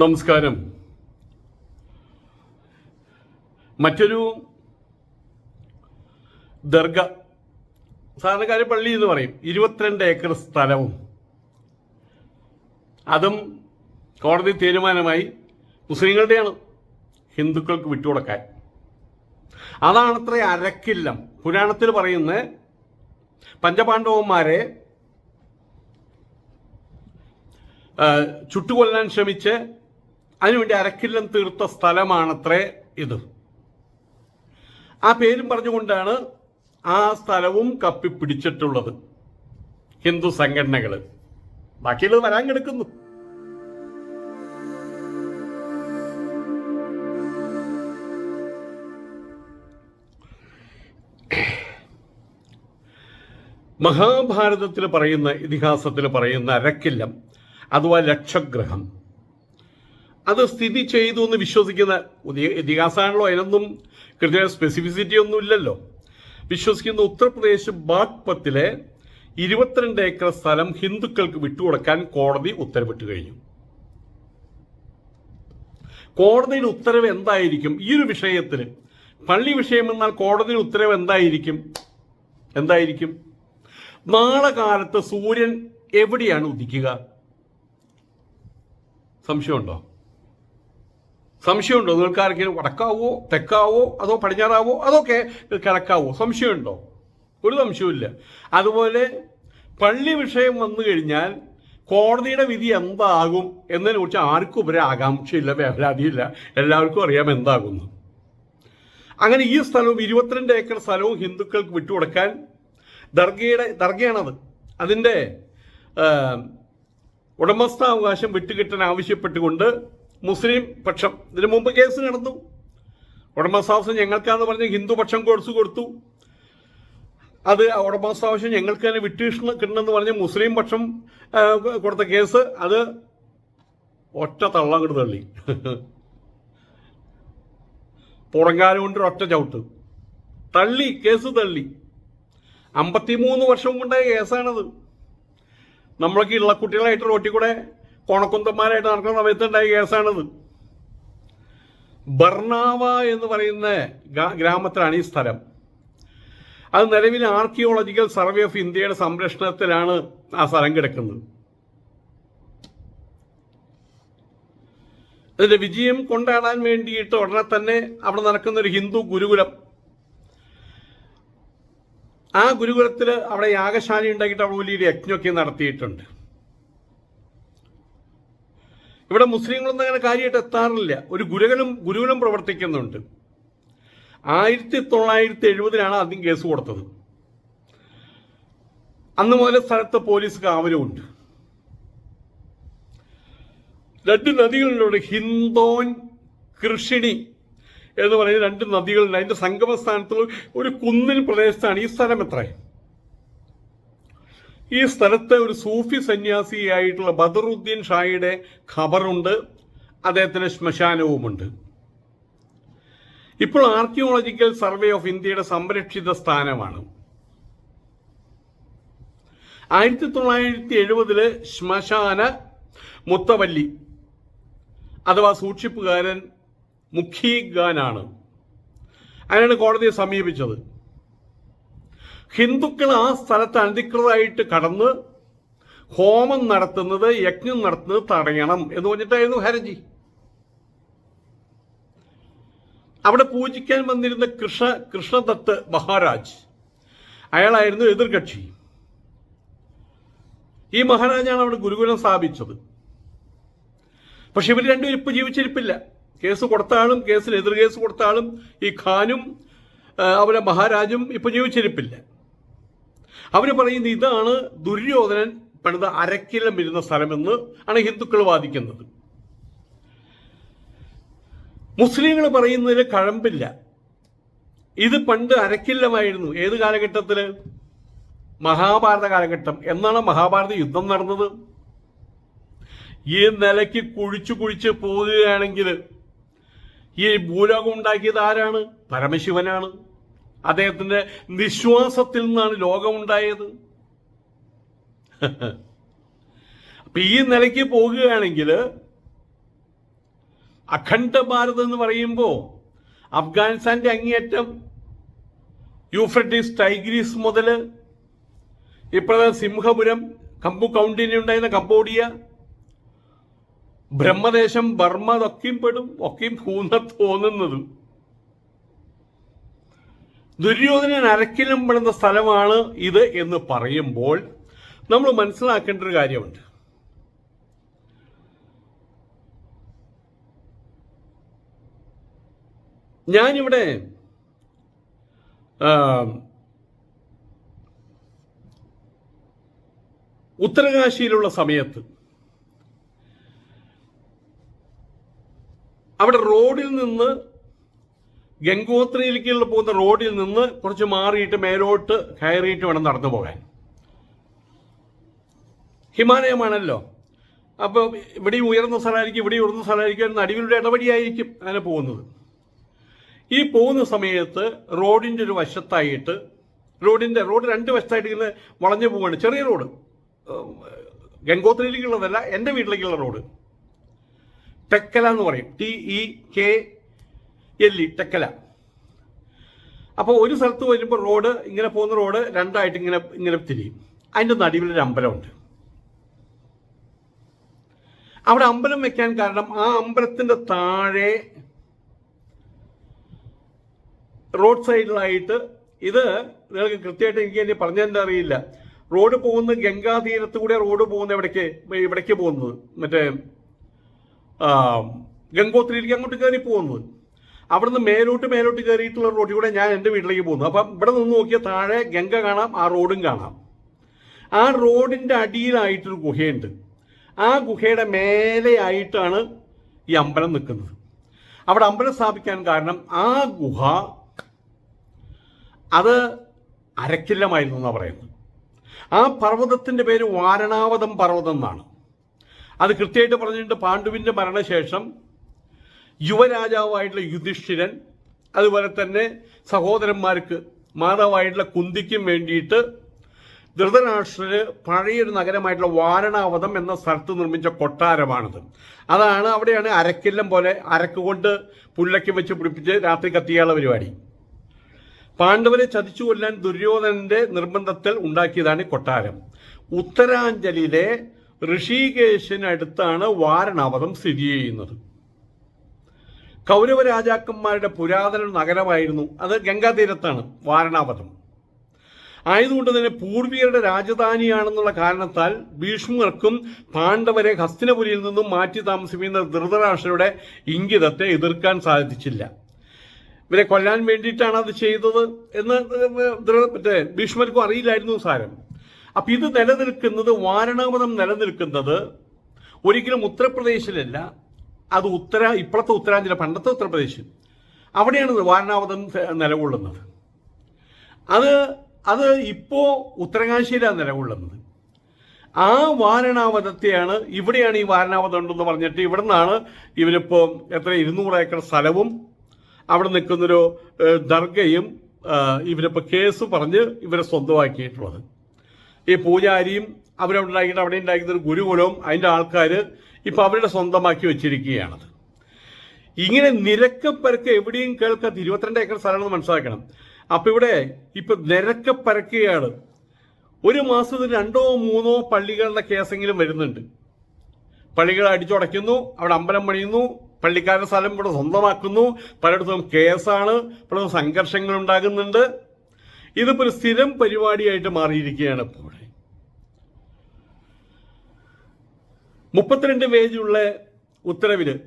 നമസ്കാരം. മറ്റൊരു ദർഗ സാധാരണക്കാരെ പള്ളി എന്ന് പറയും. ഇരുപത്തിരണ്ട് ഏക്കർ സ്ഥലവും. അതും കോടതി തീരുമാനമായി മുസ്ലിങ്ങളുടെയാണ് ഹിന്ദുക്കൾക്ക് വിട്ടുകൊടുക്കാൻ. അതാണത്ര അരക്കില്ലം. പുരാണത്തിൽ പറയുന്ന പഞ്ചപാണ്ഡവന്മാരെ ചുട്ടുകൊല്ലാൻ ശ്രമിച്ച് അതിനുവേണ്ടി അരക്കില്ലം തീർത്ത സ്ഥലമാണത്രേ ഇത്. ആ പേരും പറഞ്ഞുകൊണ്ടാണ് ആ സ്ഥലവും കപ്പിപ്പിടിച്ചിട്ടുള്ളത്. ഹിന്ദു സംഘടനകൾ ബാക്കിയുള്ളത് വരാൻ കിടക്കുന്നു. മഹാഭാരതത്തിൽ പറയുന്ന ഇതിഹാസത്തിൽ പറയുന്ന അരക്കില്ലം അഥവാ ലക്ഷഗ്രഹം. അത് സ്ഥിതി ചെയ്തു എന്ന് വിശ്വസിക്കുന്ന ഇതിഹാസമാണല്ലോ അതിനൊന്നും കൃത്യമായ സ്പെസിഫിസിറ്റി ഒന്നും ഇല്ലല്ലോ. വിശ്വസിക്കുന്ന ഉത്തർപ്രദേശ് ബാഗ്പത്തിലെ ഇരുപത്തിരണ്ട് ഏക്കർ സ്ഥലം ഹിന്ദുക്കൾക്ക് വിട്ടുകൊടുക്കാൻ കോടതി ഉത്തരവിട്ടു കഴിഞ്ഞു. കോടതിയുടെ ഉത്തരവ് എന്തായിരിക്കും? ഈ ഒരു വിഷയത്തിന് പള്ളി വിഷയം എന്നാൽ കോടതിയുടെ ഉത്തരവ് എന്തായിരിക്കും? എന്തായിരിക്കും? നാളെ കാലത്ത് സൂര്യൻ എവിടെയാണ് ഉദിക്കുക? സംശയമുണ്ടോ? സംശയമുണ്ടോ നിങ്ങൾക്ക് വടക്കാവോ തെക്കാവോ അതോ പടിഞ്ഞാറാവോ അതൊക്കെ കിഴക്കാവോ സംശയമുണ്ടോ? ഒരു സംശയവുമില്ല. അതുപോലെ പള്ളി വിഷയം വന്നു കഴിഞ്ഞാൽ കോടതിയുടെ വിധി എന്താകും എന്നതിനെ കുറിച്ച് ആർക്കും ഒരു ആകാംക്ഷയില്ല വേവലാതിയില്ല. എല്ലാവർക്കും അറിയാം എന്താകുന്നു. അങ്ങനെ ഈ സ്ഥലവും ഇരുപത്തിരണ്ട് ഏക്കർ സ്ഥലവും ഹിന്ദുക്കൾക്ക് വിട്ടുകൊടുക്കാൻ ദർഗയുടെ ദർഗയാണത്. അതിന്റെ ഉടമസ്ഥാവകാശം വിട്ടുകിട്ടാൻ ആവശ്യപ്പെട്ടുകൊണ്ട് മുസ്ലിം പക്ഷം. ഇതിനു മുമ്പ് കേസ് നടന്നു. ഉടമസ്ഥാവശ്യം ഞങ്ങൾക്കാന്ന് പറഞ്ഞ് ഹിന്ദു പക്ഷം കൊടുത്തു കൊടുത്തു. അത് ഉടമസ്ഥാവശ്യം ഞങ്ങൾക്ക് തന്നെ വിട്ടീഷ് കിട്ടണമെന്ന് പറഞ്ഞ് മുസ്ലിം പക്ഷം കൊടുത്ത കേസ് അത് ഒറ്റ തള്ളം കിട്ട് തള്ളി. പുറങ്കാലം കൊണ്ട് ഒറ്റ ചവിട്ട്. തള്ളി കേസ് തള്ളി. അമ്പത്തിമൂന്ന് വർഷം കൊണ്ടായ കേസാണത്. നമ്മളൊക്കെ ഉള്ള കുട്ടികളായിട്ട് റോട്ടിൽ കോണക്കുന്തന്മാരായിട്ട് നടക്കുന്ന സമയത്ത് ഉണ്ടായ കേസാണത്. ബർണാവ എന്ന് പറയുന്ന ഗ്രാമത്തിലാണ് ഈ സ്ഥലം. അത് നിലവിൽ ആർക്കിയോളജിക്കൽ സർവേ ഓഫ് ഇന്ത്യയുടെ സംരക്ഷണത്തിലാണ് ആ സ്ഥലം കിടക്കുന്നത്. അതിന്റെ വിജയം കൊണ്ടാടാൻ വേണ്ടിയിട്ട് ഉടനെ തന്നെ അവിടെ നടക്കുന്ന ഒരു ഹിന്ദു ഗുരുകുലം. ആ ഗുരുകുലത്തിൽ അവിടെ യാഗശാല ഉണ്ടാക്കിയിട്ട് അവിടെ വലിയൊരു യജ്ഞമൊക്കെ നടത്തിയിട്ടുണ്ട്. ഇവിടെ മുസ്ലിങ്ങളൊന്നും അങ്ങനെ കാര്യമായിട്ട് എത്താറില്ല. ഒരു ഗുരുകനും ഗുരുകുലം പ്രവർത്തിക്കുന്നുണ്ട്. ആയിരത്തി തൊള്ളായിരത്തി എഴുപതിലാണ് ആദ്യം കേസ് കൊടുത്തത്. അന്ന് മുതൽ സ്ഥലത്ത് പോലീസ് കാവലുമുണ്ട്. രണ്ട് നദികളിലൂടെ ഹിന്ദോൻ കൃഷിണി എന്ന് പറയുന്ന രണ്ട് നദികളുണ്ട്. അതിന്റെ സംഗമ സ്ഥാനത്തുള്ള ഒരു കുന്നിൻ പ്രദേശത്താണ് ഈ സ്ഥലം എത്ര ഈ സ്ഥലത്ത് ഒരു സൂഫി സന്യാസിയായിട്ടുള്ള ബദറുദ്ദീൻ ഷായുടെ ഖബറുണ്ട് അദ്ദേഹത്തിന് ശ്മശാനവുമുണ്ട്. ഇപ്പോൾ ആർക്കിയോളജിക്കൽ സർവേ ഓഫ് ഇന്ത്യയുടെ സംരക്ഷിത സ്ഥാനമാണ്. ആയിരത്തി തൊള്ളായിരത്തി എഴുപതിൽ ശ്മശാന മുത്തവല്ലി അഥവാ സൂക്ഷിപ്പുകാരൻ മുഖീഖാനാണ് അതിനാണ് കോടതിയെ സമീപിച്ചത്. ഹിന്ദുക്കൾ ആ സ്ഥലത്ത് അനധികൃതമായിട്ട് കടന്ന് ഹോമം നടത്തുന്നത് യജ്ഞം നടത്തുന്നത് തടയണം എന്ന് പറഞ്ഞിട്ടായിരുന്നു ഹരജി. അവിടെ പൂജിക്കാൻ വന്നിരുന്ന കൃഷ്ണ കൃഷ്ണദത്ത് മഹാരാജ്. അയാളായിരുന്നു എതിർകക്ഷി. ഈ മഹാരാജാണ് അവിടെ ഗുരുകുലം സ്ഥാപിച്ചത്. പക്ഷെ ഇവർ രണ്ടുപേരും ഇപ്പൊ ജീവിച്ചിരിപ്പില്ല. കേസ് കൊടുത്ത ആളും കേസിൽ എതിർ കേസ് കൊടുത്ത ആളും ഈ ഖാനും അവരെ മഹാരാജും ഇപ്പൊ ജീവിച്ചിരിപ്പില്ല. അവർ പറയുന്നത് ഇതാണ് ദുര്യോധനൻ പണിത അരക്കിലം ഇരുന്ന സ്ഥലമെന്ന് ആണ് ഹിന്ദുക്കൾ വാദിക്കുന്നത്. മുസ്ലിങ്ങൾ പറയുന്നതിൽ കഴമ്പില്ല. ഇത് പണ്ട് അരക്കില്ലമായിരുന്നു. ഏത് കാലഘട്ടത്തിൽ മഹാഭാരത കാലഘട്ടം. എന്നാണ് മഹാഭാരത യുദ്ധം നടന്നത്. ഈ നിലയ്ക്ക് കുഴിച്ചു കുഴിച്ച് പോവുകയാണെങ്കിൽ ഈ ഭൂലോകം ഉണ്ടാക്കിയത് ആരാണ്? പരമശിവനാണ്. അദ്ദേഹത്തിന്റെ നിശ്വാസത്തിൽ നിന്നാണ് ലോകമുണ്ടായത്. അപ്പൊ ഈ നിലയ്ക്ക് പോകുകയാണെങ്കിൽ അഖണ്ഡ ഭാരത് എന്ന് പറയുമ്പോൾ അഫ്ഗാനിസ്ഥാന്റെ അങ്ങേയറ്റം യൂഫ്രട്ടീസ് ടൈഗ്രീസ് മുതൽ ഇപ്പോഴത്തെ സിംഹപുരം കമ്പു കൗണ്ടിനി ഉണ്ടായിരുന്ന കംബോഡിയ ബ്രഹ്മദേശം ബർമ്മ അതൊക്കെയും പെടും ഒക്കെയും ഭൂന്ന തോന്നുന്നതും. ദുര്യോധനൻ അരക്കിലും പെടുന്ന സ്ഥലമാണ് ഇത് എന്ന് പറയുമ്പോൾ നമ്മൾ മനസ്സിലാക്കേണ്ട ഒരു കാര്യമുണ്ട്. ഞാനിവിടെ ഉത്തരകാശിയിലുള്ള സമയത്ത് അവിടെ റോഡിൽ നിന്ന് ഗംഗോത്രിയിലേക്കുള്ള പോകുന്ന റോഡിൽ നിന്ന് കുറച്ച് മാറിയിട്ട് മേലോട്ട് കയറിയിട്ട് വേണം നടന്നു പോകാൻ. ഹിമാലയമാണല്ലോ. അപ്പോൾ ഇവിടെ ഉയർന്ന സ്ഥലമായിരിക്കും ഇവിടെ ഉയർന്ന സ്ഥലമായിരിക്കും നടുവിലൂടെ ഇടപടിയായിരിക്കും അങ്ങനെ പോകുന്നത്. ഈ പോകുന്ന സമയത്ത് റോഡിന്റെ ഒരു വശത്തായിട്ട് റോഡിന്റെ റോഡ് രണ്ട് വശത്തായിട്ട് ഇങ്ങനെ വളഞ്ഞു പോവാണ്. ചെറിയ റോഡ്. ഗംഗോത്രിയിലേക്കുള്ളതല്ല എന്റെ വീട്ടിലേക്കുള്ള റോഡ്. ടെക്കല എന്ന് പറയും. T E K L Thekkala അപ്പോൾ ഒരു സ്ഥലത്ത് വരുമ്പോൾ റോഡ് ഇങ്ങനെ പോകുന്ന റോഡ് രണ്ടായിട്ട് ഇങ്ങനെ ഇങ്ങനെ തിരിയും. അതിന്റെ നടുവിലൊരു അമ്പലമുണ്ട്. അവിടെ അമ്പലം വെക്കാൻ കാരണം ആ അമ്പലത്തിന്റെ താഴെ റോഡ് സൈഡിലായിട്ട് ഇത് നിങ്ങൾക്ക് കൃത്യമായിട്ട് എനിക്ക് ഇനി പറഞ്ഞതെന്താ അറിയില്ല. റോഡ് പോകുന്നത് ഗംഗാതീരത്ത് കൂടെ റോഡ് പോകുന്ന എവിടേക്ക് ഇവിടേക്ക് പോകുന്നത്? മറ്റേ ഗംഗോത്രിയിലേക്ക് അങ്ങോട്ട് കയറി പോകുന്നത്. അവിടുന്ന് മേലോട്ട് മേലോട്ട് കയറിയിട്ടുള്ള റോഡിൽ കൂടെ ഞാൻ എന്റെ വീട്ടിലേക്ക് പോകുന്നു. അപ്പം ഇവിടെ നിന്ന് നോക്കിയാൽ താഴെ ഗംഗ കാണാം ആ റോഡും കാണാം. ആ റോഡിന്റെ അടിയിലായിട്ടൊരു ഗുഹയുണ്ട്. ആ ഗുഹയുടെ മേലെയായിട്ടാണ് ഈ അമ്പലം നിൽക്കുന്നത്. അവിടെ അമ്പലം സ്ഥാപിക്കാൻ കാരണം ആ ഗുഹ അത് അരക്കില്ലമായിരുന്നു എന്നാണ് പറയുന്നത്. ആ പർവതത്തിന്റെ പേര് വാരണാവതം പർവതം എന്നാണ്. അത് കൃത്യമായിട്ട് പറഞ്ഞിട്ടുണ്ട് പാണ്ഡുവിന്റെ മരണശേഷം യുവരാജാവായിട്ടുള്ള യുധിഷ്ഠിരൻ അതുപോലെ തന്നെ സഹോദരന്മാർക്ക് മാതാവായിട്ടുള്ള കുന്തിക്കും വേണ്ടിയിട്ട് ധൃതരാഷ്ട്രര് പഴയൊരു നഗരമായിട്ടുള്ള വാരണാവതം എന്ന സ്ഥലത്ത് നിർമ്മിച്ച കൊട്ടാരമാണിത്. അതാണ് അവിടെയാണ് അരക്കില്ലം പോലെ അരക്ക് കൊണ്ട് പുല്ലയ്ക്ക് വെച്ച് പിടിപ്പിച്ച് രാത്രി കത്തിയാള പരിപാടി. പാണ്ഡവരെ ചതിച്ചു കൊല്ലാൻ ദുര്യോധനന്റെ നിർബന്ധത്തിൽ ഉണ്ടാക്കിയതാണ് കൊട്ടാരം. ഉത്തരാഞ്ചലിലെ ഋഷികേശിനടുത്താണ് വാരണാവതം സ്ഥിതി ചെയ്യുന്നത്. കൗരവ രാജാക്കന്മാരുടെ പുരാതന നഗരമായിരുന്നു അത് ഗംഗാതീരത്താണ് വാരണാപഥം. ആയതുകൊണ്ട് തന്നെ പൂർവികരുടെ രാജധാനിയാണെന്നുള്ള കാരണത്താൽ ഭീഷ്മർക്കും പാണ്ഡവരെ ഹസ്തിനപുരിയിൽ നിന്നും മാറ്റി താമസിപ്പിക്കുന്ന ധൃതരാഷ്ട്രയുടെ ഇംഗിതത്തെ എതിർക്കാൻ സാധിച്ചില്ല. ഇവരെ കൊല്ലാൻ വേണ്ടിയിട്ടാണ് അത് ചെയ്തത് എന്ന് മറ്റേ ഭീഷ്മർക്കും അറിയില്ലായിരുന്നു സാരം. അപ്പൊ ഇത് നിലനിൽക്കുന്നത് വാരണാവതം നിലനിൽക്കുന്നത് ഒരിക്കലും ഉത്തർപ്രദേശിലല്ല അത് ഉത്തര ഇപ്പോഴത്തെ ഉത്തരാഞ്ചല പണ്ടത്തെ ഉത്തർപ്രദേശ്. അവിടെയാണ് വാരണാവതം നിലകൊള്ളുന്നത്. അത് അത് ഇപ്പോൾ ഉത്തരകാശിയിലാണ് നിലകൊള്ളുന്നത്. ആ വാരണാവതത്തെയാണ് ഇവിടെയാണ് ഈ വാരണാവതം ഉണ്ടെന്ന് പറഞ്ഞിട്ട് ഇവിടെ നിന്നാണ് ഇവരിപ്പോൾ എത്ര ഇരുന്നൂറ് ഏക്കർ സ്ഥലവും അവിടെ നിൽക്കുന്നൊരു ദർഗയും ഇവരിപ്പോൾ ഇവരിപ്പോ കേസ് പറഞ്ഞ് ഇവരെ സ്വന്തമാക്കിയിട്ടുള്ളത്. ഈ പൂജാരിയും അവരവിടെ ഉണ്ടാക്കിയിട്ട് അവിടെ ഉണ്ടാക്കുന്ന ഗുരുകുലവും അതിന്റെ ആൾക്കാർ ഇപ്പൊ അവരുടെ സ്വന്തമാക്കി വെച്ചിരിക്കുകയാണത്. ഇങ്ങനെ നിരക്കപ്പരക്ക് എവിടെയും കേൾക്കാത്ത ഇരുപത്തിരണ്ട് ഏക്കർ സ്ഥലമാണെന്ന് മനസ്സിലാക്കണം. അപ്പൊ ഇവിടെ ഇപ്പൊ നിരക്കപ്പരക്കുകയാണ് ഒരു മാസത്തിൽ രണ്ടോ മൂന്നോ പള്ളികളുടെ കേസെങ്കിലും വരുന്നുണ്ട്. പള്ളികൾ അടിച്ചുടയ്ക്കുന്നു അവിടെ അമ്പലം പണിയുന്നു പള്ളിക്കാരുടെ സ്ഥലം ഇവിടെ സ്വന്തമാക്കുന്നു പലയിടത്തും കേസാണ് പലയിടത്തും സംഘർഷങ്ങൾ ഉണ്ടാകുന്നുണ്ട്. ഇതിപ്പോ ഒരു സ്ഥിരം പരിപാടിയായിട്ട് മാറിയിരിക്കുകയാണ് ഇപ്പോൾ ഇവിടെ മുപ്പത്തിരണ്ട് പേജുള്ള ഉത്തരവിൽ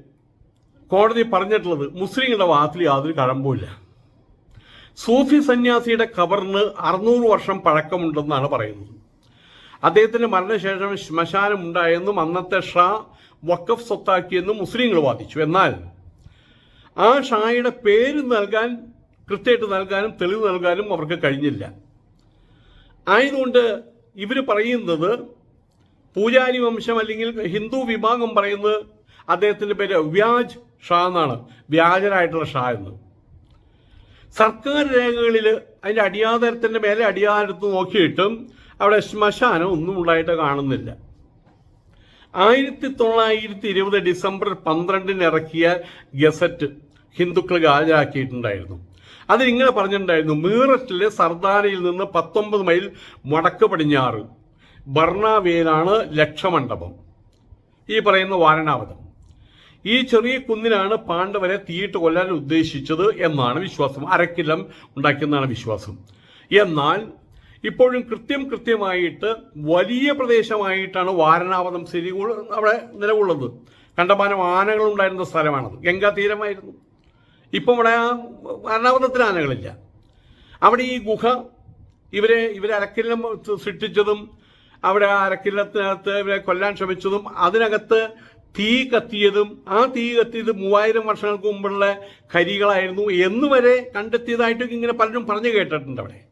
കോടതി പറഞ്ഞിട്ടുള്ളത് മുസ്ലിങ്ങളുടെ വാത്തിൽ യാതൊരു കഴമ്പുമില്ല. സൂഫി സന്യാസിയുടെ ഖബറിന് അറുന്നൂറ് വർഷം പഴക്കമുണ്ടെന്നാണ് പറയുന്നത്. അദ്ദേഹത്തിന്റെ മരണശേഷം ശ്മശാനം ഉണ്ടായെന്നും അന്നത്തെ ഷാ വക്കഫ് സ്വത്താക്കിയെന്നും മുസ്ലിങ്ങൾ വാദിച്ചു. എന്നാൽ ആ ഷായുടെ പേര് നൽകാൻ കൃത്യമായിട്ട് നൽകാനും തെളിവ് നൽകാനും അവർക്ക് കഴിഞ്ഞില്ല. ആയതുകൊണ്ട് ഇവർ പറയുന്നത് പൂജാരി വംശം അല്ലെങ്കിൽ ഹിന്ദു വിഭാഗം പറയുന്നത് അദ്ദേഹത്തിന്റെ പേര് വ്യാജ് ഷാ എന്നാണ്. വ്യാജനായിട്ടുള്ള ഷാ എന്ന്. സർക്കാർ രേഖകളിൽ അതിന്റെ അടിയാധാരത്തിന്റെ മേലെ അടിയാധാരത്ത് നോക്കിയിട്ടും അവിടെ ശ്മശാനം ഒന്നും ഉണ്ടായിട്ട് കാണുന്നില്ല. ആയിരത്തി തൊള്ളായിരത്തി ഇരുപത് ഡിസംബർ പന്ത്രണ്ടിന് ഇറക്കിയ ഗസറ്റ് ഹിന്ദുക്കൾ ഹാജരാക്കിയിട്ടുണ്ടായിരുന്നു. അതിലിങ്ങനെ പറഞ്ഞിട്ടുണ്ടായിരുന്നു മീററ്റിലെ സർദാരയിൽ നിന്ന് പത്തൊമ്പത് മൈൽ വടക്ക് പടിഞ്ഞാറ്. ബർണാവേലാണ് ലക്ഷമണ്ഡപം. ഈ പറയുന്ന വാരണാവതം. ഈ ചെറിയ കുന്നിലാണ് പാണ്ഡവരെ തീയിട്ട് കൊല്ലാൻ ഉദ്ദേശിച്ചത് എന്നാണ് വിശ്വാസം. അരക്കില്ലം ഉണ്ടാക്കിയെന്നാണ് വിശ്വാസം. എന്നാൽ ഇപ്പോഴും കൃത്യം കൃത്യമായിട്ട് വലിയ പ്രദേശമായിട്ടാണ് വാരണാവതം സ്ഥിതി അവിടെ നിലകൊള്ളുന്നത്. കണ്ടമാനം ആനകൾ ഉണ്ടായിരുന്ന സ്ഥലമാണത്. ഗംഗാ തീരമായിരുന്നു. ഇപ്പം ഇവിടെ വാരണാവതത്തിന് ആനകളില്ല. അവിടെ ഈ ഗുഹ ഇവരെ ഇവരെ അരക്കില്ലം സൃഷ്ടിച്ചതും അവിടെ ആ അരക്കില്ലത്തിനകത്ത് ഇവരെ കൊല്ലാൻ ശ്രമിച്ചതും അതിനകത്ത് തീ കത്തിയതും ആ തീ കത്തിയത് മൂവായിരം വർഷങ്ങൾക്ക് മുമ്പുള്ള കരികളായിരുന്നു എന്ന് വരെ കണ്ടെത്തിയതായിട്ട് ഇങ്ങനെ പലരും പറഞ്ഞു കേട്ടിട്ടുണ്ട് അവിടെ.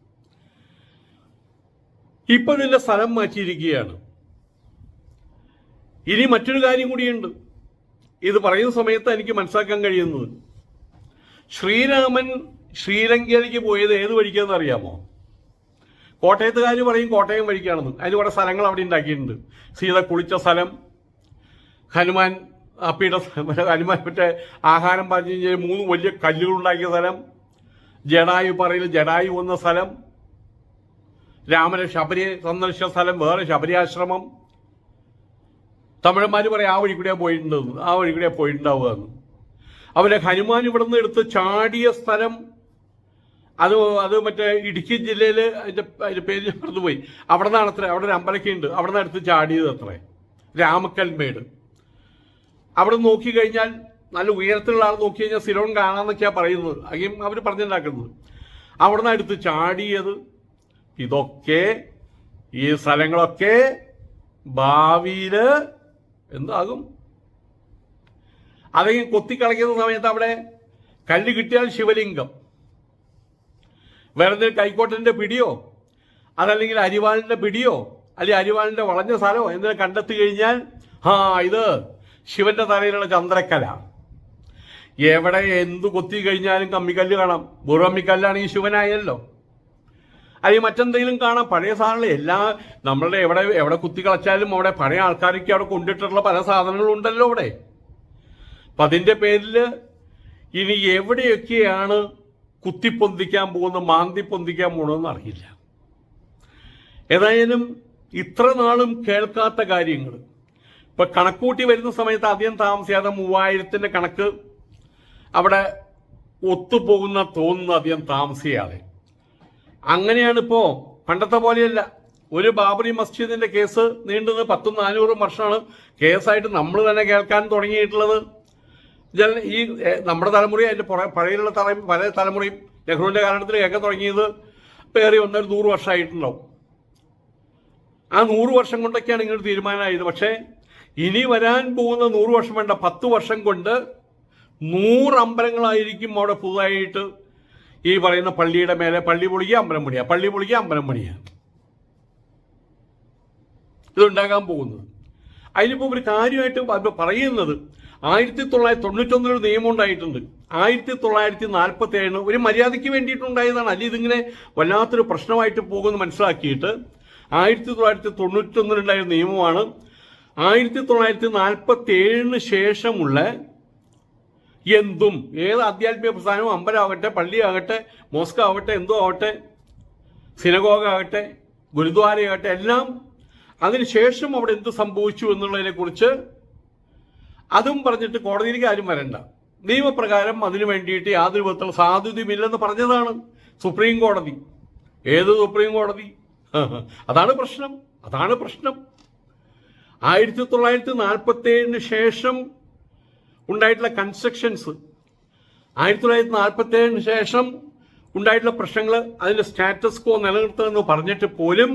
ഇപ്പൊ ഇതിന്റെ സ്ഥലം മാറ്റിയിരിക്കുകയാണ്. ഇനി മറ്റൊരു കാര്യം കൂടിയുണ്ട്. ഇത് പറയുന്ന സമയത്ത് എനിക്ക് മനസ്സിലാക്കാൻ കഴിയുന്നത്. ശ്രീരാമൻ ശ്രീലങ്കയിലേക്ക് പോയത് ഏത് വഴിക്കാന്ന് അറിയാമോ? കോട്ടയത്തുകാർ പറയും കോട്ടയം വഴിക്കാണെന്ന്. അതിന് കുറെ സ്ഥലങ്ങൾ അവിടെ ഉണ്ടാക്കിയിട്ടുണ്ട്. സീത കുളിച്ച സ്ഥലം ഹനുമാൻ അപ്പിയുടെ ഹനുമാൻ മറ്റേ ആഹാരം പറഞ്ഞു കഴിഞ്ഞാൽ മൂന്ന് വലിയ കല്ലുകൾ ഉണ്ടാക്കിയ സ്ഥലം ജഡായു പറയിൽ ജഡായു വന്ന സ്ഥലം രാമനെ ശബരി സന്ദർശിച്ച സ്ഥലം വേറെ ശബരിയാശ്രമം. തമിഴന്മാർ പറയും ആ വഴി പോയിട്ടുണ്ടെന്ന് ആ വഴി പോയിട്ടുണ്ടാവുക എന്ന് അവരെ ഹനുമാൻ ഇവിടെ നിന്ന് എടുത്ത് ചാടിയ സ്ഥലം അത് അത് മറ്റേ ഇടുക്കി ജില്ലയിൽ അതിന്റെ അതിന്റെ പേര് പറഞ്ഞു പോയി അവിടെ നിന്നാണ് അത്ര. അവിടെ ഒരു അമ്പലക്കുണ്ട് അവിടെ നിന്ന് അടുത്ത് ചാടിയത് അത്രേ. രാമക്കൽമേട് അവിടെ നോക്കി കഴിഞ്ഞാൽ നല്ല ഉയരത്തിലുള്ള ആൾ നോക്കി കഴിഞ്ഞാൽ സ്ഥിരവും കാണാന്നൊക്കെയാ പറയുന്നത്. അങ്ങനെ അവർ പറഞ്ഞുണ്ടാക്കുന്നത്. അവിടെ നിന്ന് അടുത്ത് ചാടിയത് ഇതൊക്കെ ഈ സ്ഥലങ്ങളൊക്കെ ഭാവിയിൽ എന്താകും? അതെങ്കിൽ കൊത്തിക്കളയ്ക്കുന്ന സമയത്ത് അവിടെ കല്ല് കിട്ടിയാൽ ശിവലിംഗം. വേറെ എന്തെങ്കിലും കൈക്കോട്ടിന്റെ പിടിയോ? അതല്ലെങ്കിൽ അരിവാളിന്റെ പിടിയോ? അല്ലെങ്കിൽ അരിവാളിന്റെ വളഞ്ഞ സ്ഥലമോ? എന്തെങ്കിലും കണ്ടെത്തി കഴിഞ്ഞാൽ? ആ ഇത് ശിവന്റെ തലയിലുള്ള ചന്ദ്രക്കല. എവിടെ എന്ത് കൊത്തി കഴിഞ്ഞാലും കമ്മിക്കല്ല് കാണാം. ബുറമ്മിക്കല്ലാണെങ്കിൽ ശിവനായല്ലോ. അല്ലെങ്കിൽ മറ്റെന്തെങ്കിലും കാണാം. പഴയ സാധനങ്ങൾ എല്ലാ നമ്മളുടെ എവിടെ എവിടെ കുത്തി കളച്ചാലും അവിടെ പഴയ ആൾക്കാരൊക്കെ അവിടെ കൊണ്ടിട്ടുള്ള പല സാധനങ്ങളും ഉണ്ടല്ലോ അവിടെ. അപ്പൊ അതിന്റെ പേരിൽ ഇനി എവിടെയൊക്കെയാണ് കുത്തിപ്പൊന്തിക്കാൻ പോകുന്ന മാന്തി പൊന്തിക്കാൻ പോകണമെന്ന് അറിയില്ല. ഏതായാലും ഇത്ര നാളും കേൾക്കാത്ത കാര്യങ്ങൾ. ഇപ്പൊ കണക്കൂട്ടി വരുന്ന സമയത്ത് അധികം താമസിയാതെ മൂവായിരത്തിന്റെ കണക്ക് അവിടെ ഒത്തുപോകുന്ന തോന്നുന്നു അധികം താമസിയാതെ. അങ്ങനെയാണ് ഇപ്പോ പണ്ടത്തെ പോലെയല്ല. ഒരു ബാബറി മസ്ജിദിന്റെ കേസ് നീണ്ടുന്നത് പത്തും നാനൂറും വർഷമാണ് കേസായിട്ട് നമ്മൾ തന്നെ കേൾക്കാൻ തുടങ്ങിയിട്ടുള്ളത്. ജന- ഈ നമ്മുടെ തലമുറയും അതിന്റെ പുറ- പഴയുള്ള തല പല തലമുറയും നെഹ്റുവിന്റെ കാലഘട്ടത്തിൽ കേൾക്കാൻ തുടങ്ങിയത് പേറി ഒന്നൊരു നൂറ് വർഷമായിട്ടുണ്ടാവും. ആ നൂറ് വർഷം കൊണ്ടൊക്കെയാണ് ഇങ്ങനെ തീരുമാനമായത്. പക്ഷേ ഇനി വരാൻ പോകുന്ന നൂറ് വർഷം വേണ്ട പത്ത് വർഷം കൊണ്ട് നൂറ് അമ്പലങ്ങളായിരിക്കും അവിടെ പുതുതായിട്ട് ഈ പറയുന്ന പള്ളിയുടെ മേലെ പള്ളി പൊളിക്കുക അമ്പലം പണിയുക പള്ളി പൊളിക്കുക അമ്പലം പണിയുക ഇതുണ്ടാകാൻ പോകുന്നത്. അതിനിപ്പോൾ ഒരു കാര്യമായിട്ട് പറയുന്നത് ആയിരത്തി തൊള്ളായിരത്തി തൊണ്ണൂറ്റൊന്നിലൊരു നിയമം ഉണ്ടായിട്ടുണ്ട് ആയിരത്തി തൊള്ളായിരത്തി നാൽപ്പത്തി ഏഴിന് ഒരു മര്യാദയ്ക്ക് വേണ്ടിയിട്ടുണ്ടായതാണ്. അല്ലെങ്കിൽ ഇതിങ്ങനെ വല്ലാത്തൊരു പ്രശ്നമായിട്ട് പോകുമെന്ന് മനസ്സിലാക്കിയിട്ട് ആയിരത്തി തൊള്ളായിരത്തി തൊണ്ണൂറ്റൊന്നിലുണ്ടായ നിയമമാണ്. ആയിരത്തി തൊള്ളായിരത്തി നാൽപ്പത്തി ഏഴിന് ശേഷമുള്ള എന്തും ഏത് ആധ്യാത്മിക പ്രസ്ഥാനവും അമ്പലമാകട്ടെ പള്ളിയാകട്ടെ മോസ്കോ ആവട്ടെ എന്തോ ആവട്ടെ സിനഗോഗ ആകട്ടെ ഗുരുദ്വാരയാകട്ടെ എല്ലാം അതിനുശേഷം അവിടെ എന്ത് സംഭവിച്ചു എന്നുള്ളതിനെ കുറിച്ച് അതും പറഞ്ഞിട്ട് കോടതിയിലേക്ക് ആരും വരണ്ട. നിയമപ്രകാരം അതിനു വേണ്ടിയിട്ട് യാതൊരു വിധത്തിലുള്ള സാധ്യതയുമില്ലെന്ന് പറഞ്ഞതാണ് സുപ്രീം കോടതി. ഏത് സുപ്രീം കോടതി? അതാണ് പ്രശ്നം. അതാണ് പ്രശ്നം. ആയിരത്തി തൊള്ളായിരത്തി നാൽപ്പത്തി ഏഴിന് ശേഷം ഉണ്ടായിട്ടുള്ള കൺസ്ട്രക്ഷൻസ് ആയിരത്തി തൊള്ളായിരത്തി നാൽപ്പത്തി ഏഴിന് ശേഷം ഉണ്ടായിട്ടുള്ള പ്രശ്നങ്ങൾ അതിന്റെ സ്റ്റാറ്റസ് കോ നിലനിർത്തുമെന്ന് പറഞ്ഞിട്ട് പോലും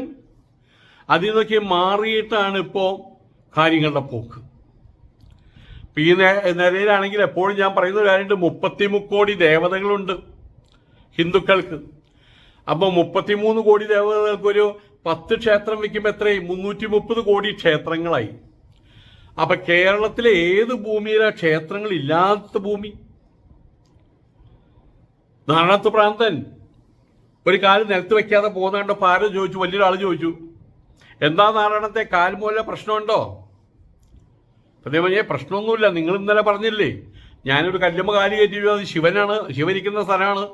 അതിൽ നിന്നൊക്കെ മാറിയിട്ടാണ് ഇപ്പോൾ കാര്യങ്ങളുടെ പോക്ക്. ഈ നിലയിലാണെങ്കിൽ എപ്പോഴും ഞാൻ പറയുന്ന ഒരു കാര്യമുണ്ട്. മുപ്പത്തി മുക്കോടി ദേവതകളുണ്ട് ഹിന്ദുക്കൾക്ക്. അപ്പോൾ മുപ്പത്തിമൂന്ന് കോടി ദേവതകൾക്ക് ഒരു പത്ത് ക്ഷേത്രം വെക്കുമ്പോൾ എത്രയും മുന്നൂറ്റി മുപ്പത് കോടി ക്ഷേത്രങ്ങളായി. അപ്പൊ കേരളത്തിലെ ഏത് ഭൂമിയിലാ ക്ഷേത്രങ്ങൾ ഇല്ലാത്ത ഭൂമി? നാണത്ത് പ്രാന്തൻ. ഒരു കാൽ നിലത്ത് വെക്കാതെ പോകുന്നുണ്ടോ പാരോ ചോദിച്ചു? വലിയൊരാൾ ചോദിച്ചു. എന്താ നാരായണത്തെ കാൽമൂല പ്രശ്നമുണ്ടോ? അതേപോലെ പ്രശ്നമൊന്നുമില്ല. നിങ്ങൾ ഇന്നലെ പറഞ്ഞില്ലേ ഞാനൊരു കല്ലുമ്മ കാൽ കയറ്റി അത് ശിവനാണ് ശിവനിക്കുന്ന സ്ഥലമാണ്.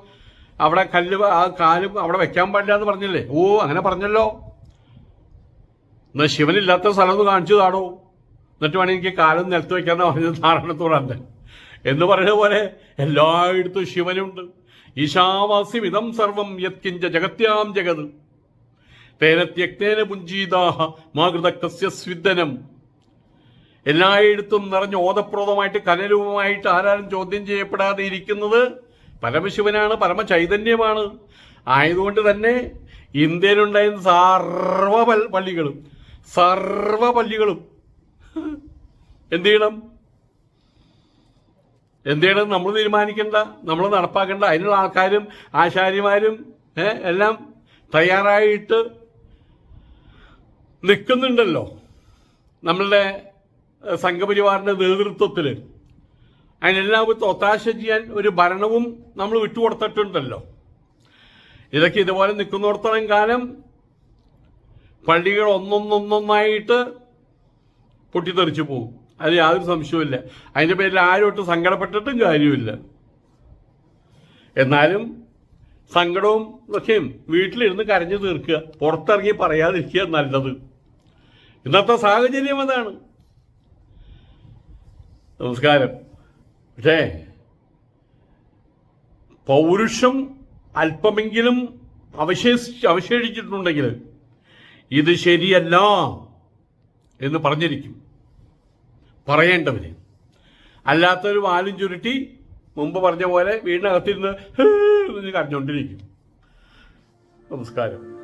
അവിടെ കല്ല് ആ കാൽ അവിടെ വെക്കാൻ പാടില്ല എന്ന് പറഞ്ഞില്ലേ? ഓ അങ്ങനെ പറഞ്ഞല്ലോ. എന്നാൽ ശിവനില്ലാത്ത സ്ഥലം ഒന്ന് കാണിച്ചു താടോ. എന്നിട്ട് വേണം എനിക്ക് കാലം നിലത്ത് വെക്കാന്ന് പറഞ്ഞത് നാരായണത്തോടെ എന്ന് പറയുന്ന പോലെ എല്ലായിടത്തും ശിവനുണ്ട്. ഈശാവാസ്യം ഇതം സർവം യത്കിഞ്ച ജഗത്യാം ജഗത്. തേന ത്യക്തേന പുഞ്ചീതാഹ മാകൃതക്കസ്യ സ്വിദ്ധനം. എല്ലായിടത്തും നിറഞ്ഞ് ഓതപ്രോതമായിട്ട് കലരൂപമായിട്ട് ആരാരും ചോദ്യം ചെയ്യപ്പെടാതെ ഇരിക്കുന്നത് പരമശിവനാണ് പരമചൈതന്യമാണ്. ആയതുകൊണ്ട് തന്നെ ഇന്ത്യയിലുണ്ടായിരുന്ന സർവ പള്ളികളും സർവ പള്ളികളും എന്ത് ചെയ്യണം? എന്ത് ചെയ്യണം നമ്മൾ തീരുമാനിക്കണ്ട നമ്മൾ നടപ്പാക്കണ്ട. അതിനുള്ള ആൾക്കാരും ആശാരിമാരും എല്ലാം തയ്യാറായിട്ട് നിൽക്കുന്നുണ്ടല്ലോ. നമ്മളുടെ സംഘപരിവാറിന്റെ നേതൃത്വത്തിൽ അതിനെല്ലാം ഒത്താശ ചെയ്യാൻ ഒരു ഭരണവും നമ്മൾ വിട്ടുകൊടുത്തിട്ടുണ്ടല്ലോ. ഇതൊക്കെ ഇതുപോലെ നിൽക്കുന്നിടത്തോളം കാലം പള്ളികൾ ഒന്നൊന്നൊന്നൊന്നായിട്ട് പൊട്ടിത്തെറിച്ചു പോകും. അത് യാതൊരു സംശയവുമില്ല അതിന്റെ പേരിൽ ആരോട്ട് സങ്കടപ്പെട്ടിട്ടും കാര്യമില്ല എന്നാലും സങ്കടവും ഒക്കെയും വീട്ടിലിരുന്ന് കരഞ്ഞു തീർക്കുക പുറത്തിറങ്ങി പറയാതിരിക്കുക നല്ലത്. ഇന്നത്തെ സാഹചര്യം അതാണ്. നമസ്കാരം. പക്ഷേ പൗരുഷം അല്പമെങ്കിലും അവശേഷി അവശേഷിച്ചിട്ടുണ്ടെങ്കിൽ ഇത് ശരിയല്ല എന്ന് പറഞ്ഞിരിക്കും. പറയേണ്ടവര് അല്ലാത്തൊരു വാലും ചുരുട്ടി മുമ്പ് പറഞ്ഞ പോലെ വീടിനകത്തിരുന്ന് കരഞ്ഞുകൊണ്ടിരിക്കും. നമസ്കാരം.